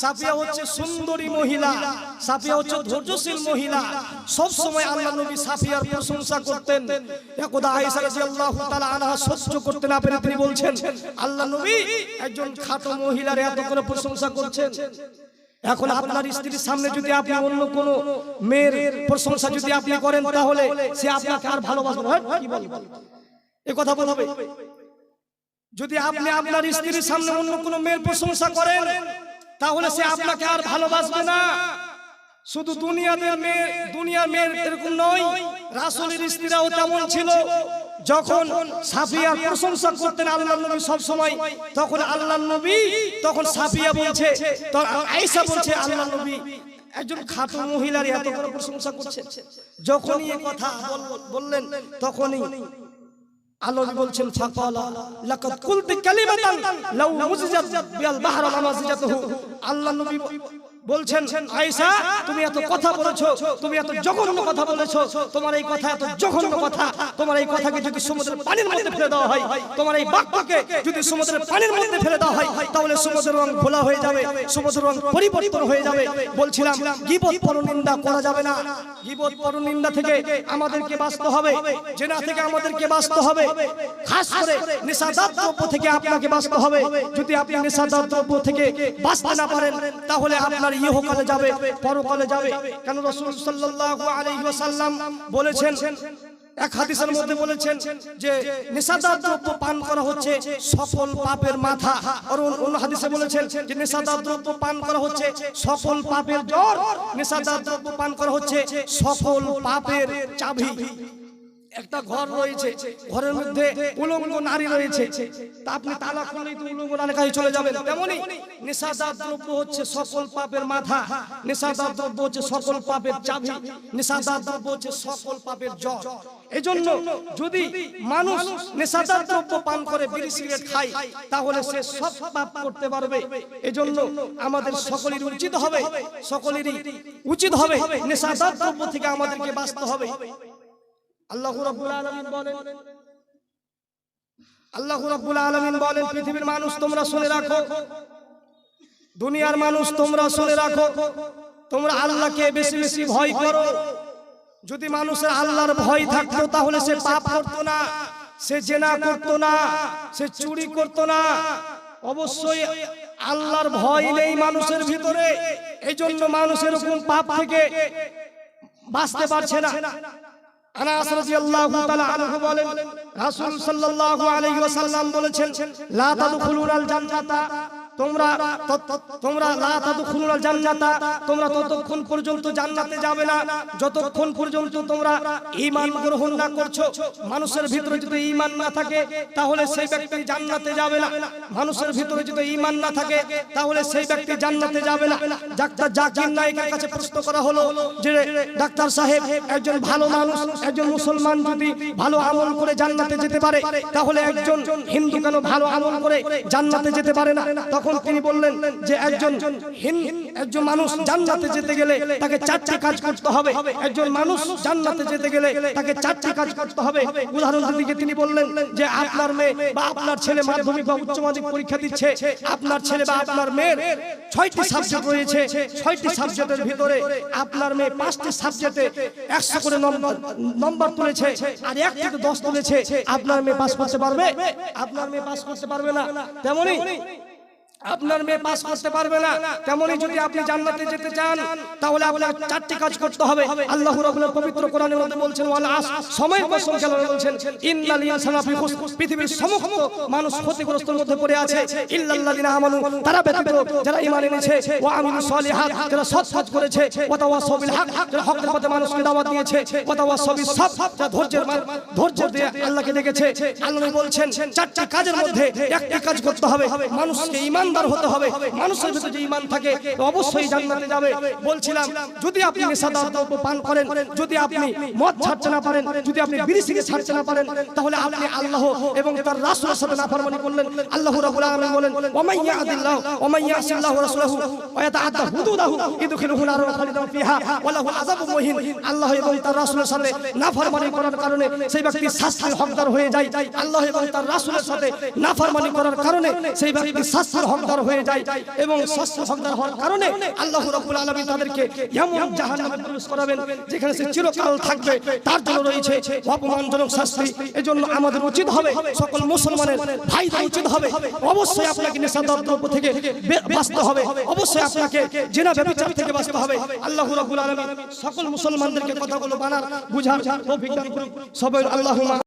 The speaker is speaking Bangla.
সাফিয়া হচ্ছে সুন্দরী মহিলা সাফিয়া হচ্ছে ধৈর্যশীল মহিলা। সব সময় আল্লাহ নবী সাফিয়ার প্রশংসা করতেন। একদা আয়েশা রাদিয়াল্লাহু তাআলা আনহা সহ্য করতে না পেরে তিনি বলছেন আল্লাহ নবী একজন খাটো মহিলার এত করে প্রশংসা করছেন। এখন আপনার স্ত্রীর সামনে যদি আপনি অন্য কোন মেয়ের প্রশংসা যদি আপনি করেন তাহলে সে আপনাকে আর ভালোবাসবে হ্যাঁ, কি বলে এ কথা বলবে। যদি আপনি আপনার স্ত্রীর সামনে অন্য কোন মেয়ের প্রশংসা করেন তাহলে সে আপনাকে আর ভালোবাসবে না। শুধু দুনিয়াতে মেয়ে দুনিয়ার মেয়ের এরকম নয় রাসূলের স্ত্রীরাও তেমন ছিল। যখন সাফিয়ার প্রশংসা করতেন আল্লাহ নবী সব সময় তখন আল্লাহ নবী তখন সাফিয়া বলছে তখন আয়েশা বলছে আল্লাহ নবী একজন খাটো মহিলার এত বড় প্রশংসা করছে যখনই এই কথা বললেন তখনই আল্লাহ বলছেন ফাকালা লাকাদ কুলতি কালিমাতান লাউ মুজিজাত বিল বাহর মাজিজাতুহু আল্লাহ নবী বলছেন আয়েশা তুমি এত কথা বলেছ তুমি এত জঘন্য কথা বলেছ তোমার এই কথা এত জঘন্য কথা তোমার এই কথাকে যদি সমুদ্রের পানির মধ্যে ফেলে দেওয়া হয় তোমার এই বাক্যকে যদি সমুদ্রের পানির মধ্যে ফেলে দেওয়া হয় তাহলে সমুদ্রের রং ভোলা হয়ে যাবে সমুদ্রের রং পরিবর্তন হয়ে যাবে। বলছিলাম গীবত পরনিন্দা করা যাবে না। গীবত পরনিন্দা থেকে আমাদেরকে বাঁচতে হবে জেনা থেকে আমাদেরকে বাঁচতে হবে খাস করে নেশাদার দ্রব্য থেকে আপনাকে বাঁচতে হবে যদি আপনি নেশাদার দ্রব্য থেকে বাঁচতে না পারেন তাহলে আপনার ইহকালে যাবে পরকালে যাবে। কেন রাসূল সাল্লাল্লাহু আলাইহি ওয়াসাল্লাম বলেছেন, এক হাদিসের মধ্যে বলেছেন যে নেশাদার দ্রব্য পান করা হচ্ছে সকল পাপের মাথা। আর অন্য- হাদিসে বলেছেন যে নেশাদার দ্রব্য পান করা হচ্ছে সকল পাপের জ্বর। নেশাদার দ্রব্য পান করা হচ্ছে সকল পাপের চাবি। একটা ঘর রয়েছে, ঘরের মধ্যে উলঙ্গ নারী রয়েছে। তা আপনি তালা খুললেই তো উলঙ্গ নারী কাছে চলে যাবেন। তেমনি নেশাদার দ্রব্য হচ্ছে সকল পাপের মাথা নেশাদার দ্রব্য হচ্ছে সকল পাপের চাবি নেশাদার দ্রব্য হচ্ছে সকল পাপের জ্বর। এজন্য যদি মানুষ নেশাদার দ্রব্য পান করে, বিড়ি, সিগারেট খায়, তাহলে সে সব পাপ করতে পারবে। এজন্য আমাদের সকলেরই উচিত হবে, সকলেরই উচিত হবে নেশাদার দ্রব্য থেকে আমাদেরকে বাঁচতে হবে। আল্লাহ আল্লাহ রাব্বুল আলামিন বলেন, পৃথিবীর মানুষ তোমরা শুনে রাখো, দুনিয়ার মানুষ তোমরা শুনে রাখো, তোমরা আল্লাহকে বেশি বেশি ভয় করো। যদি মানুষের আল্লাহর ভয় থাকতো তাহলে সে পাপ করতো না, সে জেনা করতো না, সে চুরি করতো না। অবশ্যই আল্লাহর ভয় নেই মানুষের ভিতরে এই জন্য মানুষ এরকম পাপ থেকে বাঁচতে পারছে না। আনাস রাদিয়াল্লাহু তাআলা আনহু বলেন রাসূল সাল্লাল্লাহু আলাইহি ওয়াসাল্লাম বলেছেন লা তাদখুলুনাল জান্নাতা মানুষের ভিতরে যদি ঈমান না থাকে, তাহলে সেই ব্যক্তি জান্নাতে যাবে না। মানুষের ভিতরে যদি ঈমান না থাকে, তাহলে সেই ব্যক্তি জান্নাতে যাবে না। ডাক্তার জাকির নায়েকের কাছে প্রশ্ন করা হলো যে, ডাক্তার সাহেব, একজন ভালো মানুষ, একজন মুসলমান যদি ভালো আমল করে জান্নাতে যেতে পারে, তাহলে একজন হিন্দু কেন ভালো আমল করে জান্নাতে যেতে পারে না? তখন তিনি বললেন যে একজন একজন মানুষ জান্নাতে যেতে গেলে তাকে চারটি কাজ করতে হবে। একজন মানুষ জান্নাতে যেতে গেলে তাকে চারটি কাজ করতে হবে। উদাহরণ দিকে তিনি বললেন যে আপনার মেয়ে বা আপনার ছেলে মাধ্যমিক বা উচ্চ মাধ্যমিক পরীক্ষা দিচ্ছে। আপনার ছেলে বা আপনার মেয়ের ছয়টি সাবজেক্ট রয়েছে। ছয়টি সাবজেক্টের ভিতরে আপনার মেয়ে পাঁচটি সাবজেক্টে একশো করে নম্বর নম্বর তুলেছে আর এক থেকে দশ তুলেছে। আপনার মেয়ে পাস করতে পারবে? আপনার মেয়ে পাস করতে পারবে না। তেমনি আপনার মেয়ে পাস করতে পারবে না। তেমনি যদি আপনি জান্নাতে যেতে চান, তাহলে আপনার চারটি কাজ করতে হবে। আল্লাহ রাব্বুল পবিত্র কোরআনের মধ্যে বলছেন, ওয়াল আস সময় কসম খেলা বলছেন, ইন্নাল ইনসানা ফি খুস পৃথিবীর সমস্ত মানুষ ক্ষতিগ্রস্তের মধ্যে পড়ে আছে। ইল্লাল্লাযিনা আমানু, তারা ব্যতীত যারা ঈমান এনেছে, ওয়া আমিলুস সালিহাত, যারা সৎ কাজ করেছে, ওয়া তাওয়াসাউ বিল হক, যারা হকের পথে মানুষকে দাওয়াত দিয়েছে, ওয়া তাওয়াসাউ সাবর যারা ধৈর্যের ধৈর্য দিয়ে আল্লাহকে দেখেছে। আল্লাহ বলছেন, চারটি কাজের মধ্যে একটি কাজ করতে হবে। মানুষকে ঈমান ইমানদার হতে হবে। মানুষের ভিতরে যে ইমান থাকে, অবশ্যই জান্নাতে যাবে। বলছিলাম, যদি আপনি নেশাদার দ্রব্য পান করেন, যদি আপনি মদ ছাড়তে না পারেন, যদি আপনি বিড়ি সিগারেট ছাড়তে না পারেন, তাহলে আপনি আল্লাহ এবং তার রাসূলের সাথে নাফরমানি করলেন। আল্লাহ রাব্বুল আলামিন বলেন ওমাই ইয়াদিল্লাহ ওমাই ইয়াসিল্লাহু রাসূলহু, ওয়া ইয়াতাআদ্দা হুদুদাহু, ইদখিলুহু নারুন খালিদান ফিহা, ওয়া লাহু আযাবুন মুহিন। আল্লাহ এবং তার রাসূলের সাথে নাফরমানি করার কারণে সেই ব্যক্তি শাস্তির হকদার হয়ে যায়। আল্লাহ এবং তার রাসূলের সাথে নাফরমানি করার কারণে সেই ব্যক্তি শাস্তির হয়ে যায় এবং হওয়ার কারণে আল্লাহ আলামিন তাদেরকে জাহান্নামে প্রবেশ করাবেন যেখানে সে চিরকাল থাকবে, তার জন্য রয়েছে অপমানজনক শাস্তি। এজন্য আমাদের উচিত হবে সকল মুসলমানের ভাইদের উচিত হবে। অবশ্যই আপনাকে নেশাদার থেকে বাঁচতে হবে। অবশ্যই আপনাকে জেনা ব্যবচার থেকে বাঁচতে হবে। আল্লাহ রাব্বুল আলামিন সকল মুসলমানদেরকে কথাগুলো বানার, বুঝার সবাই আল্লাহুম্মা